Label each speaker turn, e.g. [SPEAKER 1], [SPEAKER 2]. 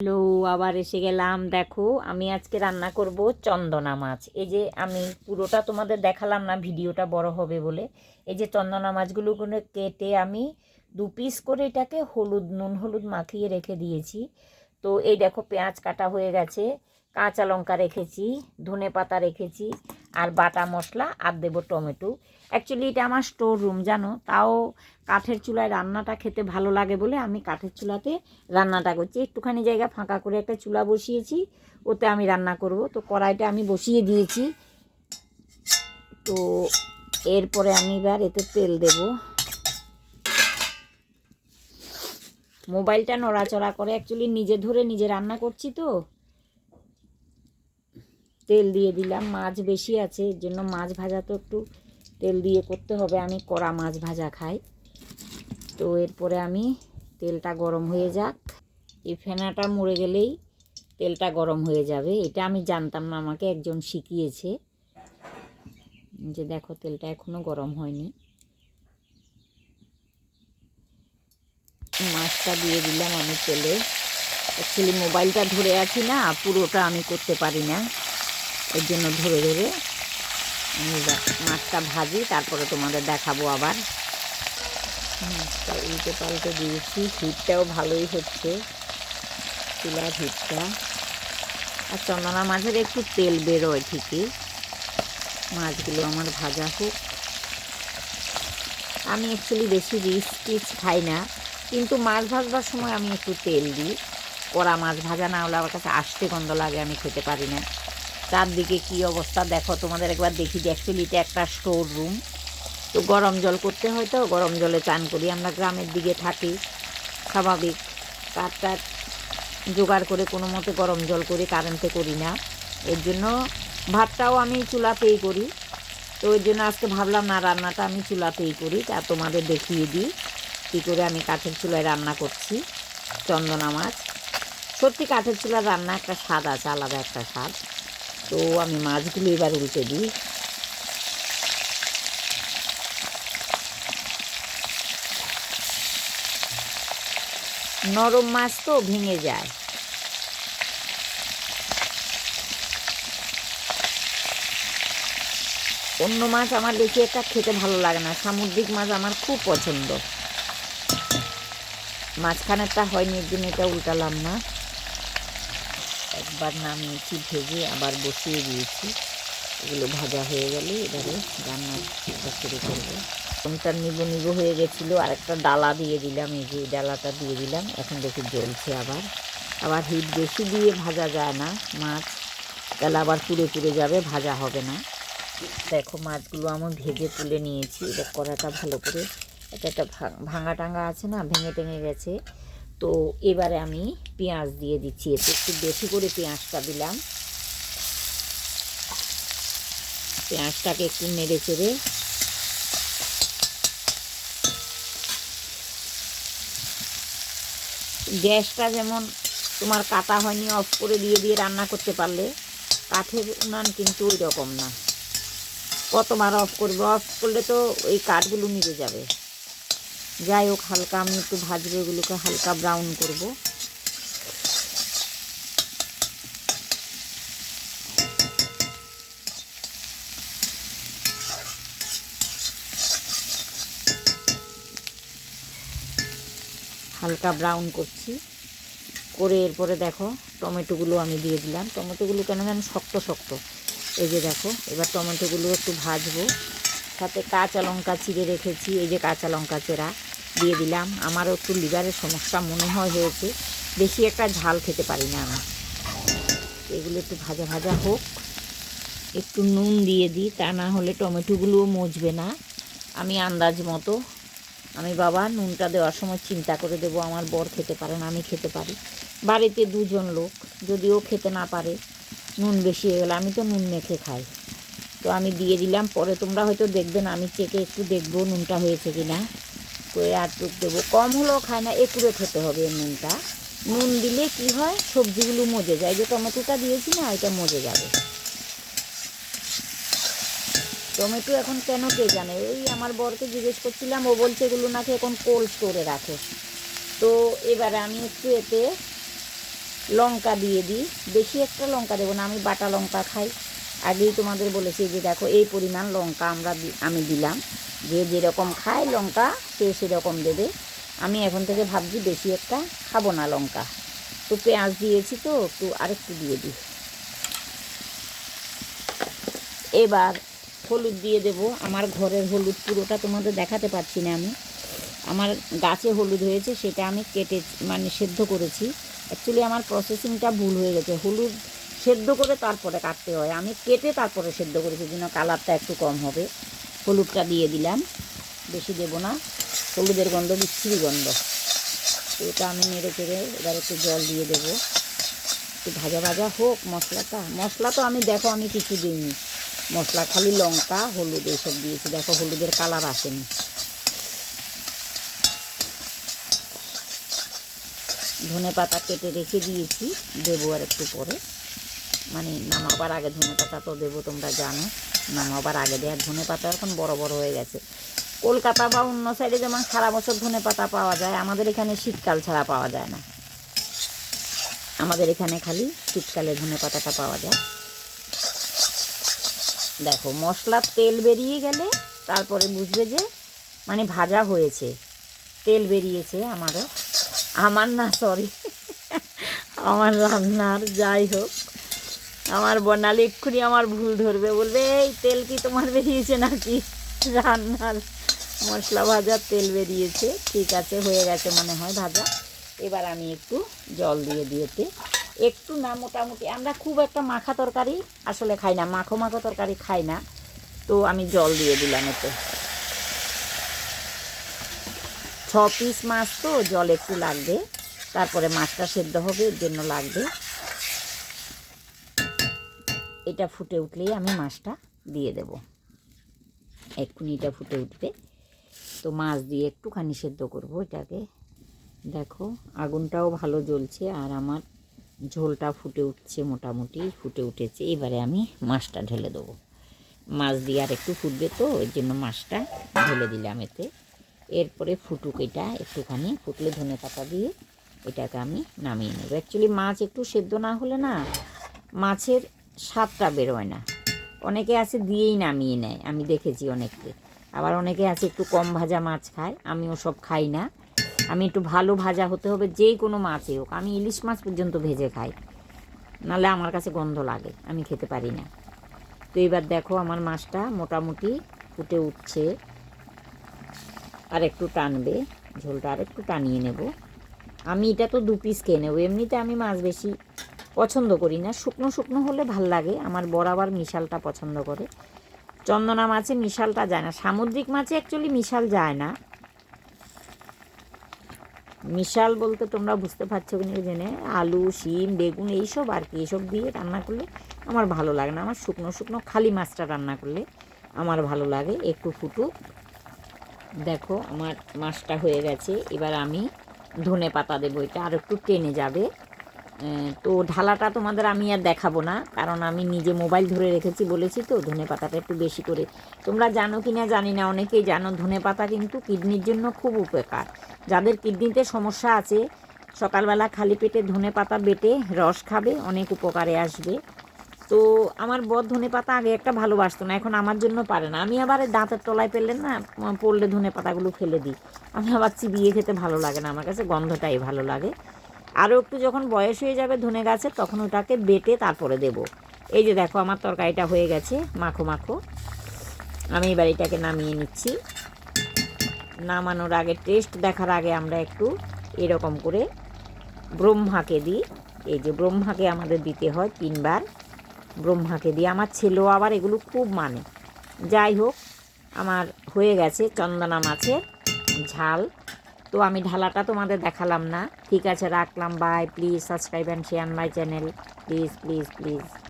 [SPEAKER 1] Hello, আবার এসে গেলাম। দেখো, আমি আজকে রান্না করব চন্দনা মাছ। এই যে আমি পুরোটা তোমাদের দেখালাম না, ভিডিওটা বড় হবে বলে। এই যে চন্দনা মাছগুলো কেটে আমি দু পিস করে এটাকে হলুদ, নুন হলুদ মাখিয়ে রেখে দিয়েছি। তো এই দেখো, পেঁয়াজ কাটা হয়ে গেছে, কাঁচা লঙ্কা রেখেছি ধনে পাতা রেখেছি আর বাটা মশলা আর দেবো টমেটো। অ্যাকচুয়ালি এটা আমার স্টোর রুম জানো? তাও কাঠের চুলায় রান্নাটা খেতে ভালো লাগে বলে আমি কাঠের চুলাতে রান্নাটা করছি। একটুখানি জায়গা ফাঁকা করে একটা চুলা বসিয়েছি, ওতে আমি রান্না করব। তো কড়াইটা আমি বসিয়ে দিয়েছি। তো এরপরে আমি এবার এতে তেল দেব। মোবাইলটা নড়াচড়া করে অ্যাকচুয়ালি নিজে ধরে নিজে রান্না করছি তো। তেল দিয়ে দিলাম। মাছ বেশি আছে, এর জন্য মাছ ভাজা তো একটু তেল দিয়ে করতে হবে। আমি কড়া মাছ ভাজা খাই। তো এরপরে আমি তেলটা গরম হয়ে যাক। এই ফেনাটা মরে গেলেই তেলটা গরম হয়ে যাবে। এটা আমি জানতাম না, আমাকে একজন শিখিয়েছে যে দেখো তেলটা এখনও গরম হয়নি। মাছটা দিয়ে দিলাম আমি তেলে। অ্যাকচুয়ালি মোবাইলটা ধরে আছি না, পুরোটা আমি করতে পারি না। এর জন্য ধরে ধরে আমি মাছটা ভাজি, তারপরে তোমাদের দেখাবো আবার। উল্টে পাল্টে দিয়েছি, হিটটাও ভালোই হচ্ছে চুলার হিটটা। আর চন্দনা মাছের একটু তেল বেরোয় ঠিকই। মাছগুলো আমার ভাজা হোক। আমি অ্যাকচুয়ালি বেশি রিচ টিচ খাই না, কিন্তু মাছ ভাজবার সময় আমি একটু তেল দিই। কড়া মাছ ভাজা না হলে আমার কাছে আসতে গন্ধ লাগে, আমি খেতে পারি না। চারদিকে কী অবস্থা? দেখো, তোমাদের একবার দেখি যে অ্যাকচুয়ালি এটা একটা স্টোর রুম তো গরম জল করতে হয় তো, গরম জলে চান করি। আমরা গ্রামের দিকে থাকি, স্বাভাবিক। কাঠ জোগাড় করে কোনো মতে গরম জল করি কারেন্টে করি না। এর জন্য ভাতটাও আমি চুলাতেই করি। তো ওই জন্য আজকে ভাবলাম, না, রান্নাটা আমি চুলাতেই করি। তা তোমাদের দেখিয়ে দিই কী করে আমি কাঠের চুলায় রান্না করছি। চন্দনা মাছ সত্যি কাঠের চুলার রান্না একটা স্বাদ আছে, আলাদা একটা স্বাদ। তো আমি মাছগুলো এবার উল্টে দিই। নরম মাছ তো ভেঙে যায়। অন্য মাছ আমার বেশি একটা খেতে ভালো লাগে না, সামুদ্রিক মাছ আমার খুব পছন্দ। মাঝখানেরটা হয়নি জন্য এটা উল্টালাম না। একবার নামিয়েছি ভেজে আবার বসিয়ে দিয়েছি। এগুলো ভাজা হয়ে গেলে এবারে রান্নাটা শুরু করব। কোনটা নিবো নিবো হয়ে গেছিল আর একটা ডালা দিয়ে দিলাম, এই যে ডালাটা দিয়ে দিলাম। এখন দেখি জ্বলছে আবার। আবার হিট বেশি দিয়ে ভাজা যায় না, মাছ তাহলে আবার পুড়ে পুড়ে যাবে, ভাজা হবে না। দেখো মাছগুলো আমি ভেজে তুলে নিয়েছি, এটা কড়াটা ভালো করে। এটা একটা ভাঙা টাঙ্গা আছে না, ভেঙে টেঙে গেছে। তো এবারে আমি পেঁয়াজ দিয়ে দিচ্ছি এতে একটু বেশি করে পেঁয়াজটা দিলাম। পেঁয়াজটাকে একটু নেড়ে চেড়ে গ্যাসটা যেমন তোমার কাটা হয়নি, অফ করে দিয়ে দিয়ে রান্না করতে পারলে কাঠের উনান কিন্তু ওই রকম না। কতবার অফ করবে, অফ করলে তো ওই কাঠগুলো নিভে যাবে। যাই হোক, হালকা আমি একটু ভাজবো, এগুলোকে হালকা ব্রাউন করব। হালকা ব্রাউন করছি। করে এরপরে দেখো, টমেটোগুলো আমি দিয়ে দিলাম। টমেটোগুলো কেন যেন শক্ত শক্ত। এই যে দেখো, এবার টমেটোগুলো একটু ভাজবো। সাথে কাঁচা লঙ্কা চিড়ে রেখেছি, এই যে কাঁচা লঙ্কা চেরা। দিয়ে দিলাম। আমারও একটু লিভারের সমস্যা মনে হয় হয়েছে। বেশি একটা ঝাল খেতে পারি না আমি। এগুলো একটু ভাজা ভাজা হোক। একটু নুন দিয়ে দিই, তা না হলে টমেটোগুলোও মজবে না। আমি আন্দাজ মতো আমি বাবা নুনটা দেওয়ার সময় চিন্তা করে দেবো, আমার বর খেতে পারে না, আমি খেতে পারি। বাড়িতে দুজন লোক, যদিও খেতে না পারে, নুন বেশি হয়ে গেলে আমি তো নুন মেখে খাই। তো আমি দিয়ে দিলাম, পরে তোমরা হয়তো দেখবে না, আমি চেকে একটু দেখব নুনটা হয়েছে কি না করে আর টুক দেবো। কম হলেও খায় না একটু খেতে হবে এই নুনটা। নুন দিলে কি হয়, সবজিগুলো মজে যায়। যে টমেটোটা দিয়েছি না এটা মজে যাবে। টমেটো এখন কেন কে জানে? ওই আমার বরকে জিজ্ঞেস করছিলাম, ও বলছে এগুলো নাকি এখন কোল্ড স্টোরে রাখে। তো এবারে আমি একটু এতে লঙ্কা দিয়ে দিই। বেশি একটা লঙ্কা দেবো না, আমি বাটা লঙ্কা খাই। আগেই তোমাদের বলেছি যে দেখো, এই পরিমাণ লঙ্কা আমরা আমি দিলাম। যে যেরকম খায় লঙ্কা, সে সেরকম দেবে। আমি এখন থেকে ভাবছি বেশি একটা খাব না লঙ্কা। তো পেঁয়াজ দিয়েছি তো, একটু আরেকটু দিয়ে দিই। এবার হলুদ দিয়ে দেব। আমার ঘরের হলুদ পুরোটা তোমাদের দেখাতে পারছি না আমি। আমার গাছে হলুদ হয়েছে, সেটা আমি কেটে মানে সেদ্ধ করেছি। অ্যাকচুয়ালি আমার প্রসেসিংটা ভুল হয়ে গেছে। হলুদ সেদ্ধ করে তারপরে কাটতে হয়। আমি কেটে তারপরে সেদ্ধ করেছি যেন কালারটা একটু কম হবে। হলুদটা দিয়ে দিলাম। বেশি দেবো না। হলুদের গন্ধ বিচ্ছিরি গন্ধ। এটা আমি নেড়ে চেড়ে এবার একটু জল দিয়ে দেবো। একটু ভাজা ভাজা হোক মশলাটা। মশলা তো আমি, দেখো আমি কিছু দিইনি। মশলা খালি লঙ্কা, হলুদ এইসব দিয়েছি। দেখো হলুদের কালার আসেনি। ধনে পাতা কেটে রেখে দিয়েছি। দেবো আর একটু পরে। মানে নামাবার আগে ধনে পাতা তো দেবো তোমরা জানো। নামাবার আগে দেওয়ার ধনে পাতা এখন বড় বড় হয়ে গেছে। কলকাতা বা অন্য সাইডে যেমন সারা বছর ধনে পাতা পাওয়া যায়, আমাদের এখানে শীতকাল ছাড়া পাওয়া যায় না। আমাদের এখানে খালি শীতকালে ধনে পাতাটা পাওয়া যায়। দেখো, মশলার তেল বেরিয়ে গেলে তারপরে বুঝবে যে মানে ভাজা হয়েছে। তেল বেরিয়েছে আমারও। আমার না সরি আমার রান্নার যাই হোক। আমার বনালে এক্ষুনি আমার ভুল ধরবে, বলবে, এই তেল কি তোমার বেরিয়েছে নাকি? রান্নার মশলা ভাজার তেল বেরিয়েছে। ঠিক আছে, হয়ে গেছে মনে হয় ভাজা। এবার আমি একটু জল দিয়ে দিয়েতে একটু না, মোটামুটি আমরা খুব একটা মাখা তরকারি আসলে খাই না, মাখো মাখো তরকারি খাই না। তো আমি জল দিয়ে দিলাম এতে। ছ পিস মাছ তো, জল একটু লাগবে। তারপরে মাছটা সেদ্ধ হবে, এর জন্য লাগবে এটা ফুটে উঠলেই আমি মাছটা দিয়ে দেব। এক্ষুনি এটা ফুটে উঠবে। তো মাছ দিয়ে একটুখানি সেদ্ধ করব এটাকে। দেখো, আগুনটাও ভালো জ্বলছে আর আমার ঝোলটা ফুটে উঠছে মোটামুটি, ফুটে উঠেছে। এবারে আমি মাছটা ঢেলে দেবো। মাছ দিয়ে আর একটু ফুটবে তো, ওই জন্য মাছটা ঢেলে দিলাম এতে। এরপরে ফুটুক এটা একটুখানি, ফুটলে ধনে পাতা দিয়ে এটাকে আমি নামিয়ে নেব। অ্যাকচুয়ালি মাছ একটু সেদ্ধ না হলে না, মাছের স্বাদটা বেরোয় না। অনেকে আছে দিয়েই নামিয়ে নেয়, আমি দেখেছি অনেককে। আবার অনেকে আছে একটু কম ভাজা মাছ খায় আমি ওসব খাই না। আমি একটু ভালো ভাজা হতে হবে, যেই কোনো মাছই হোক, আমি ইলিশ মাছ পর্যন্ত ভেজে খাই। নাহলে আমার কাছে গন্ধ লাগে, আমি খেতে পারি না। তো এবার দেখো আমার মাছটা মোটামুটি ফুটে উঠছে। আর একটু টানবে, ঝোলটা আর একটু টানিয়ে নেব। আমি এটা তো দু পিস খেয়ে নেব, এমনিতে আমি মাছ বেশি পছন্দ করি না। শুকনো শুকনো হলে ভালো লাগে, আমার বরাবর মিশালটা পছন্দ করে। চন্দনা মাছে মিশালটা যায় না, সামুদ্রিক মাছে অ্যাকচুয়ালি মিশাল যায় না। মিশাল বলতে তোমরা বুঝতে পারছ কি না জেনে, আলু, শিম, বেগুন এইসব আর কি, এইসব দিয়ে রান্না করলে আমার ভালো লাগে না। আমার শুকনো শুকনো খালি মাছটা রান্না করলে আমার ভালো লাগে। একটু ফুটুক দেখো আমার মাছটা হয়ে গেছে, এবার আমি ধনে পাতা দেবো, এটা আর একটু টেনে যাবে। তো ঢালাটা তোমাদের আমি আর দেখাবো না, কারণ আমি নিজে মোবাইল ধরে রেখেছি বলেছি তো, ধনে পাতাটা একটু বেশি করে। তোমরা জানো কি না জানি না, অনেকেই জানো ধনে পাতা কিন্তু কিডনির জন্য খুব উপকার। যাদের কিডনিতে সমস্যা আছে, সকালবেলা খালি পেটে ধনে পাতা বেটে রস খাবে, অনেক উপকারে আসবে। তো আমার বর ধনে পাতা আগে একটা ভালোবাসতো না, এখন আমার জন্য পারে না। আমি আবার দাঁতের তলায় পেলে না, পড়লে ধনে পাতাগুলো ফেলে দিই। আমি আবার চিবিয়ে খেতে ভালো লাগে না, আমার কাছে গন্ধটাই ভালো লাগে। আরও একটু যখন বয়স হয়ে যাবে ধনে গাছের, তখন ওটাকে বেটে তারপরে দেব। এই যে দেখো, আমার তরকারিটা হয়ে গেছে, মাখো মাখো। আমি এবার এটাকে নামিয়ে নিচ্ছি। নামানোর আগে টেস্ট দেখার আগে আমরা একটু এরকম করে ব্রহ্মাকে দিই। এই যে ব্রহ্মাকে আমাদের দিতে হয় তিনবার। ব্রহ্মাকে দিয়ে, আমার ছেলেও আবার এগুলো খুব মানে। যাই হোক, আমার হয়ে গেছে, চন্দনা মাছের ঝাল। তো আমি ঢালাটা তোমাদের দেখালাম না। ঠিক আছে, রাখলাম। Bye please subscribe and share my channel please please please